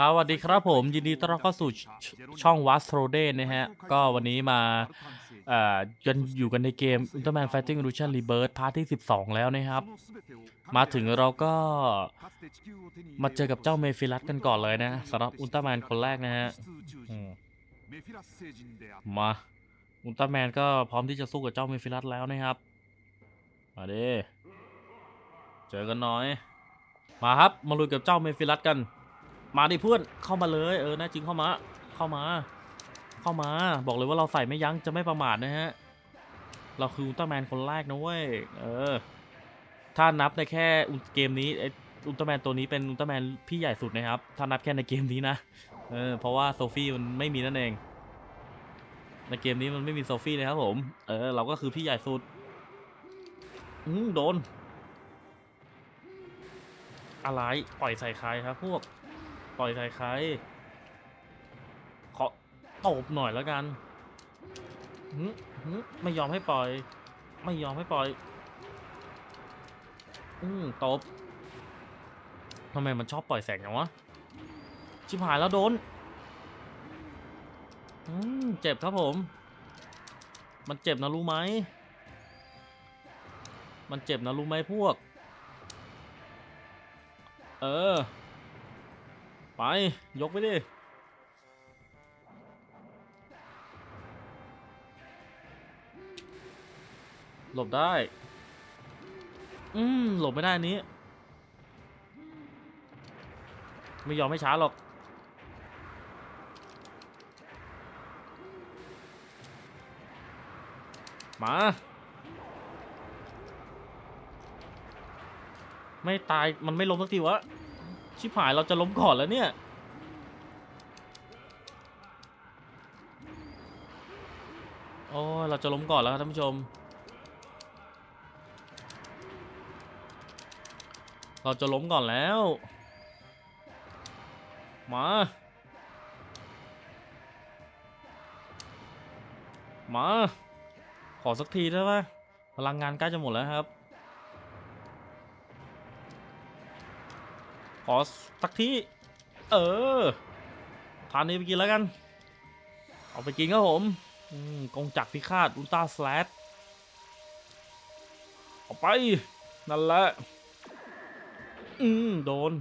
สวัสดีครับผม ยินดีต้อนรับเข้าสู่ช่องวัสโรเดนะฮะ ก็วันนี้มาเอ่อกันอยู่กันในเกม Ultraman Fighting Evolution Rebirth พาร์ทที่ 12 แล้วนะครับ มาถึงเราก็มาเจอกับเจ้าเมฟิลัสกันก่อนเลยนะสำหรับอุลตร้าแมนคนแรกนะฮะมมาอุลตร้าแมนก็พร้อมที่จะสู้กับเจ้าเมฟิลัสแล้วนะครับ มาเด้เจอกันหน่อย มาครับ มาลุยกับเจ้าเมฟิลัสกัน มาดิเพื่อนเข้ามาเลยเออน่จริงเข้ามา เข้ามา เข้ามา บอกเลยว่าเราใส่ไม่ยั้งจะไม่ประมาทนะฮะ เราคืออุลตร้าแมนคนแรกนะเว้ยเออ ถ้านับในแค่เกมนี้ไออุลตร้าแมนตัวนี้เป็นอุลตร้าแมนพี่ใหญ่สุดนะครับ ถ้านับแค่ในเกมนี้นะเออเพราะว่าโซฟี่มันไม่มีนั่นเอง ในเกมนี้มันไม่มีโซฟี่นะครับผม เออ เราก็คือพี่ใหญ่สุดอืมโดน อะไรปล่อยใส่ใครครับพวก ปล่อยใส่ใครขอตบหน่อยแล้วกันหึหึไม่ยอมให้ปล่อย ไม่ยอมให้ปล่อย อืมตบทำไมมันชอบปล่อยแสงอย่างวะ ชิบหายแล้วโดน อืมเจ็บครับผม มันเจ็บนะรู้ไหม มันเจ็บนะรู้ไหมพวก เออ ไป ยกไปดิ หลบได้ อืม หลบไม่ได้อันนี้ ไม่ยอมไม่ช้าหรอก มา ไม่ตาย มันไม่ล้มสักทีวะ ชิบหายเราจะล้มก่อนแล้วเนี่ย โอ้เราจะล้มก่อนแล้วครับท่านผู้ชม เราจะล้มก่อนแล้ว มา มา ขอสักทีได้ไหมพลังงานใกล้จะหมดแล้วครับ ขอสักทีเออทานนี้ไปกินแล้วกัน เอาไปกินครับผมกองจักรพิฆาตอุลตร้าสแลดเอาไป นั่นแหละ อืมโดน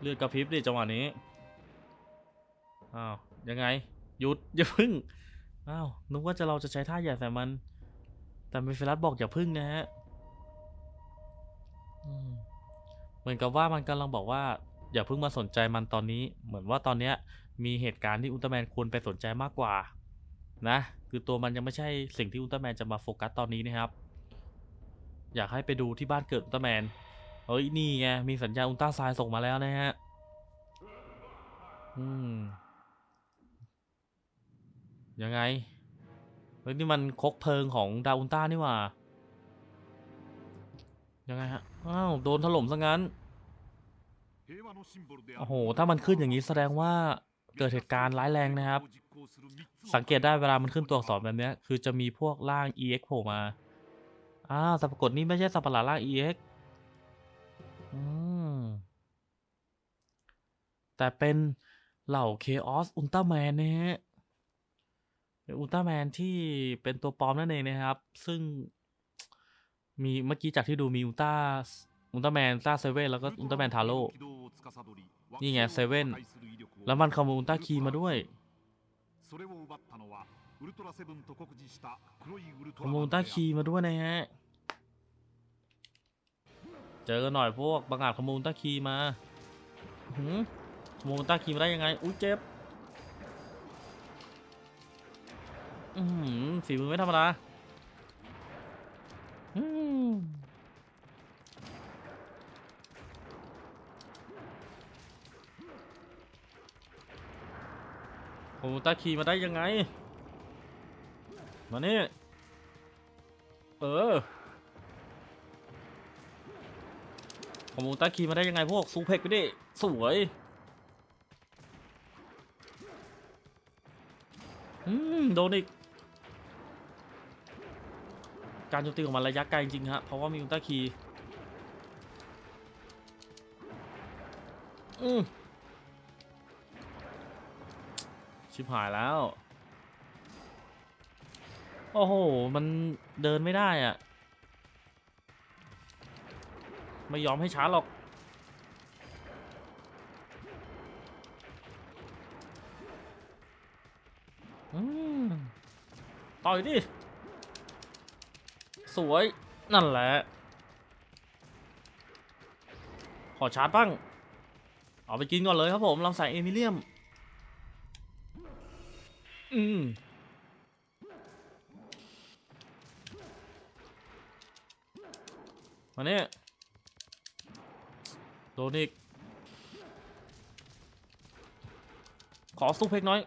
เลือดกระพริบดิจังหวะนี้ อ้าว ยังไง หยุด อย่าพึ่ง อ้าว นึกว่าจะเราจะใช้ท่าใหญ่ใส่มัน แต่เมฟิลัสบอกอย่าพึ่งนะฮะ เหมือนกับว่ามันกำลังบอกว่า อย่าเพิ่งมาสนใจมันตอนนี้ เหมือนว่าตอนเนี้ยมีเหตุการณ์ที่อุลตร้าแมนควรไปสนใจมากกว่า นะ คือตัวมันยังไม่ใช่สิ่งที่อุลตร้าแมนจะมาโฟกัสตอนนี้นะครับ อยากให้ไปดูที่บ้านเกิดอุลตร้าแมนเฮ้ยนี่ไงมีสัญญาณอุลตร้าไซด์ส่งมาแล้วนะฮะอืมยังไงเฮ้ยนี่มันคกเพลิงของดาวอุลตร้านี่หว่า ยังไงฮะอ้าวโดนถล่มซะงั้น โอ้โห ถ้ามันขึ้นอย่างนี้แสดงว่าเกิดเหตุการณ์ร้ายแรงนะครับ สังเกตได้เวลามันขึ้นตัวอักษรแบบเนี้ยคือจะมีพวกร่าง EX โผล่มา อ้าวสัตว์ปรากฏนี่ไม่ใช่สัตว์ประหลาดร่าง EX อืม แต่เป็นเหล่า Chaos Ultraman นะฮะเป็นอุลตร้าแมนที่เป็นตัวปลอมนั่นเองนะครับ ซึ่ง มีเมื่อกี้จากที่ดูมีอุลตร้าอุลตร้าแมนอุลตร้าเซเว่นแล้วก็อุลตร้าแมนทาโร่นี่ไงเซเว่นแล้วมันขโมยอุลตร้าคีมาด้วยขโมยอุลตร้าคีมาด้วยนะฮะเจอกันหน่อยพวกบังอาจขโมยอุลตร้าคีมาหืมขโมยอุลตร้าคีมาได้ยังไงอุ้ยเจ็บอือหือฝีมือไม่ธรรมดาอืมขโมย อุลตร้าคีย์มาได้ยังไง มานี่ เออขโมอุลตร้าคีมาได้ยังไงพวกซูเพกไปดิ สวยอืมโดนอีก การโจมตีของมันระยะไกลจริงฮะ เพราะว่ามีอุลตร้าคีอืม ชิบหายแล้ว โอ้โห มันเดินไม่ได้อะไม่ยอมให้ช้าหรอกอืมต่อยดิ สวย นั่นแหละ ขอชาร์จบ้าง เอาไปกินก่อนเลยครับผมลำแสงเอมิเลียม อืมมาเนี่ยโดนอีก ขอสู้เพกน้อย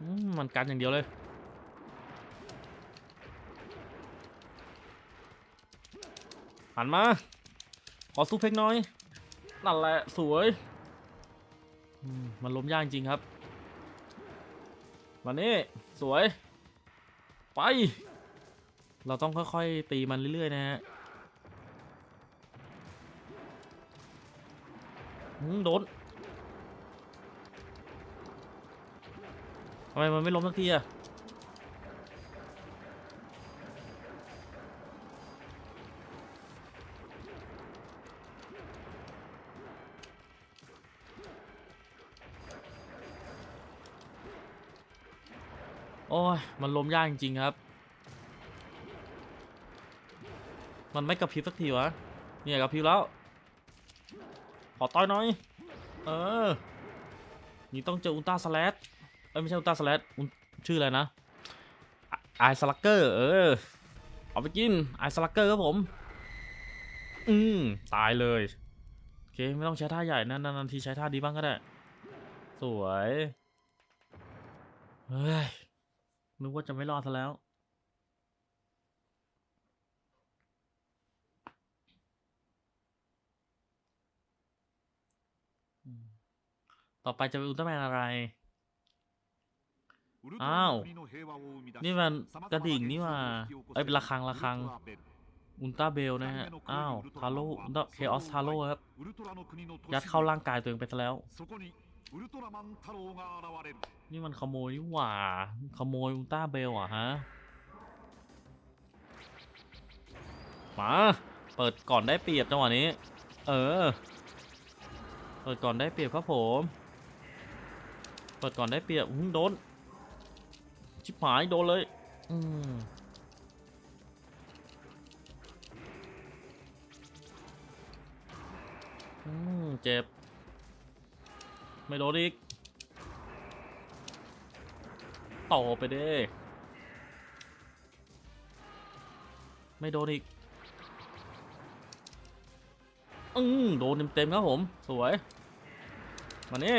อมมันกันอย่างเดียวเลย หันมา ขอสู้เพกน้อย นั่นแหละ สวย มันล้มยากจริงครับ มานี่สวย ไป เราต้องค่อยๆตีมันเรื่อยๆนะฮะอืมโดนทำไมมันไม่ล้มสักทีอะ มันล้มยากจริงๆครับ มันไม่กระพริบสักทีวะ เนี่ยกระพริบแล้ว ขอต่อยหน่อย เออ นี่ต้องเจออุลตราสแลดเอ้ยไม่ใช่อุลตราสแลดชื่ออะไรนะไอสลักเกอร์เออ เอาไปกินไอสลักเกอร์ครับผม อืมตายเลย โอเค ไม่ต้องใช้ท่าใหญ่นะนานๆทีใช้ท่าดีบ้างก็ได้ สวย เฮ้ย นึกว่าจะไม่รอดซะแล้ว ต่อไปจะเป็นอุลตร้าแมนอะไร อ้าว นี่มันกระดิ่งนี่ว่า เอ้ยเป็นระฆังระฆังอุลตร้าเบลนะฮะ อ้าว ทาโร่เคออสทาโร่ครับ ยัดเข้าร่างกายตัวเองไปซะแล้ว นี่มันขโมยนี่หว่า ขโมยอุลตร้าเบลอะฮะ มา เปิดก่อนได้เปรียบจังหวะนี้ เออ เปิดก่อนได้เปรียบครับผม เปิดก่อนได้เปรียบโดน ชิบหายโดนเลย อืมอืมเจ็บ ไม่โดนอีกต่อไปเด้ไม่โดนอีกอืมโดนเต็มๆครับผม สวยมานี่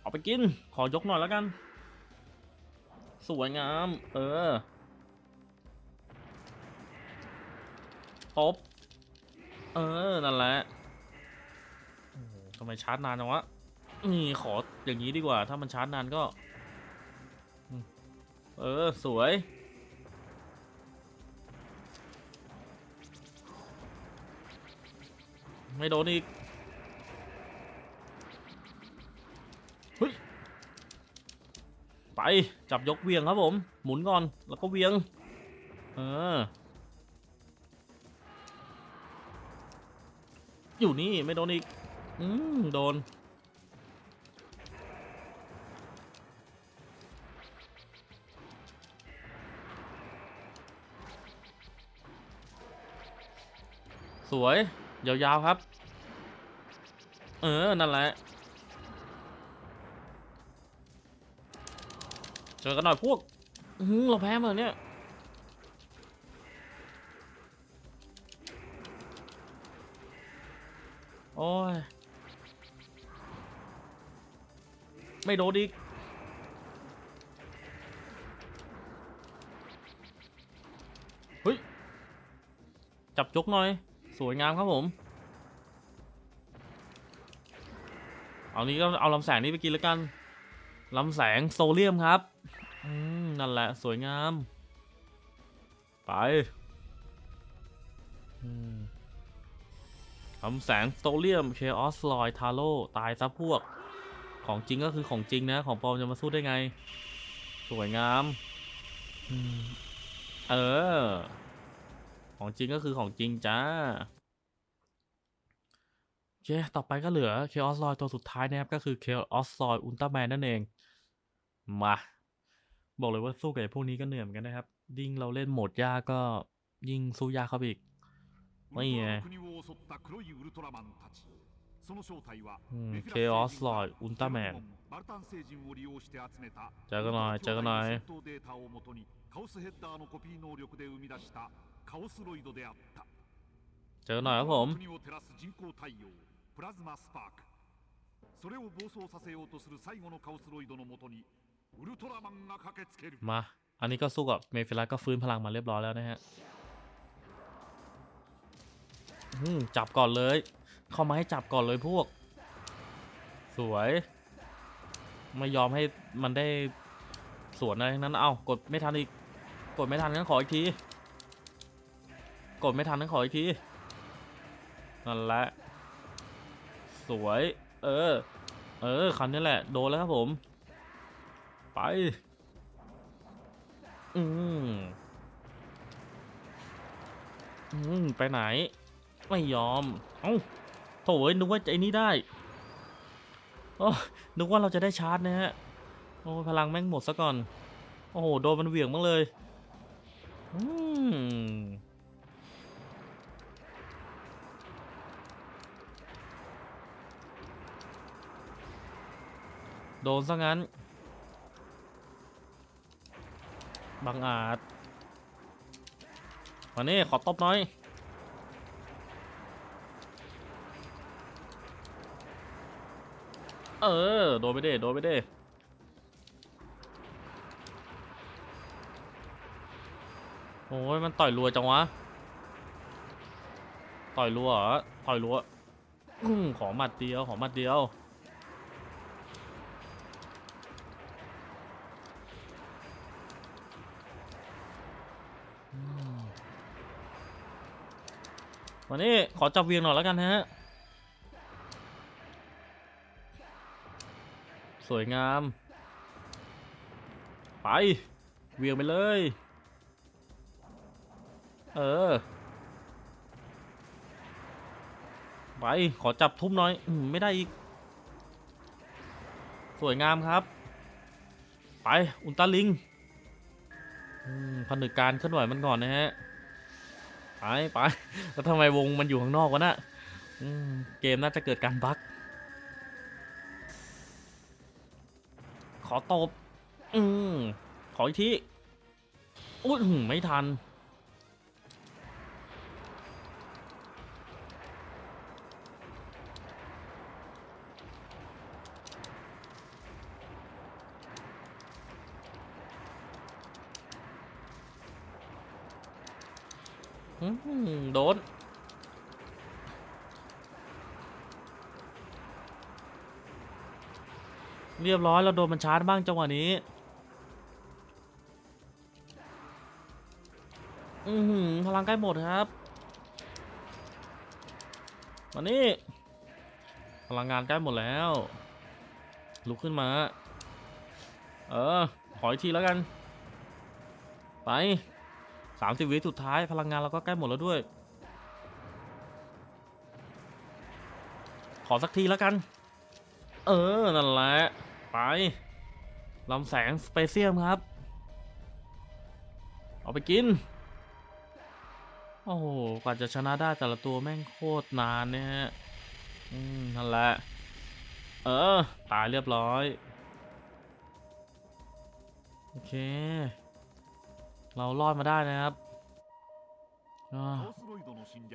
เอาไปกิน ขอยกหน่อยแล้วกัน สวยงาม เออตบเออ นั่นแหละทำไมชาร์จนานจังวะ นี่ขออย่างนี้ดีกว่า ถ้ามันชาร์จนานก็ เออ สวย ไม่โดนอีกเฮ้ยไป จับยกเวียงครับผม หมุนก่อน แล้วก็เวียง เออ อยู่นี่ ไม่โดนอีก อืม โดน สวย ยาวๆครับ เออ นั่นแหละ เจอกันหน่อยพวกเราแพ้มาเนี่ยโอ้ย ไม่โดนอีกเฮ้ย จับจกหน่อย สวยงามครับผม เอานี้ก็เอาลำแสงนี้ไปกินแล้วกันลำแสงโซเลียมครับอืมนั่นแหละสวยงาม ไปลำแสงโซเลียมเคออสลอยทาโร่ตายซะพวก ของจริงก็คือของจริงนะ ของปลอมจะมาสู้ได้ไง สวยงาม เออ ของจริงก็คือของจริงจ้า โอเค ต่อไปก็เหลือ Chaos Lord ตัวสุดท้ายนะครับ ก็คือ Chaos Lord Ultraman นั่นเอง มา บอกเลยว่าสู้กับไอ้พวกนี้ก็เหนื่อยเหมือนกันนะครับ ยิ่งเราเล่นโหมดยากก็ยิ่งสู้ยากเข้าไปอีก ไม่ไง อืม Chaos Lord Ultraman เจอกันหน่อยเจอกันหน่อย カオスヘッダーのコピー能力で生み出した カオスロイドであった เจอกันหน่อยครับผม 国を照らす人工太陽プラズマスパークそれを暴走させようとする最後のカオスロイドのもとにウルトラマンが駆けつける มา อันนี้ก็สู้กับเมฟิลัสก็ฟื้นพลังมาเรียบร้อยแล้วนะฮะอืมจับก่อนเลย เข้ามาให้จับก่อนเลยพวก สวย ไม่ยอมให้มันได้สวนอะไรทั้งนั้น เอ้ากดไม่ทันอีก กดไม่ทันงั้นขออีกที กดไม่ทันงั้นขออีกที นั่นแหละ สวย เออ เออคันนี้แหละ โดนแล้วครับผม ไป อืมอืมไปไหน ไม่ยอม เอ้าโถ่อยนึกว่าไอ้นี้ได้โอ้นึกว่าเราจะได้ชาร์จนะฮะ โอ้พลังแม่งหมดซะก่อน โอ้โห โดนมันเหวี่ยงมากเลย อืม โดนซะงั้นบังอาจมานี่ขอตบหน่อย เออ โดนไปเด้โดนไปเด้โอ้ยมันต่อยรัวจังวะ ต่อยรัวเหรอ ต่อยรัว ขอหมัดเดียว ขอหมัดเดียว วันนี้ขอจับเวียงหน่อยแล้วกันฮะ สวยงาม ไป เวียงไปเลย เออ ไป ขอจับทุ่มหน่อยอมไม่ได้อีก สวยงามครับ ไป อุลตราลิงผนึกการเคลื่อนไหวมันก่อนนะฮะ ไปไปแล้วทำไมวงมันอยู่ข้างนอกวะน่ะเกมน่าจะเกิดการบั๊กขอตบ อืมขออีกทีอุ้ยอื้หือไม่ทัน โดน เรียบร้อยเราโดนมันชาร์จบ้างจังหวะนี้อือหือพลังใกล้หมดครับมานี่พลังงานใกล้หมดแล้ว ลุกขึ้นมา เออ ขออีกทีแล้วกัน ไป สามสิบวิสุดท้ายพลังงานเราก็ใกล้หมดแล้วด้วย ขอสักทีแล้วกัน เออ นั่นแหละ ไปลำแสงสเปเซียมครับ เอาไปกิน โอ้โห กว่าจะชนะได้แต่ละตัวแม่งโคตรนานเนี่ยฮะ อืม นั่นแหละ เออ ตายเรียบร้อย โอเค เรารอดมาได้นะครับ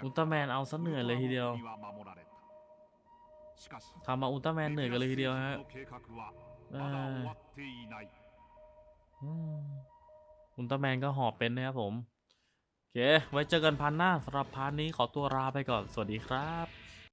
อุลตร้าแมนเอาซะเหนื่อยเลยทีเดียวทำมาอุลตร้าแมนเหนื่อยกันเลยทีเดียวฮะอุลตร้าแมนก็หอบเป็นนะครับผมโอเคไว้เจอกันพันหน้าสำหรับพันนี้ขอตัวลาไปก่อน สวัสดีครับ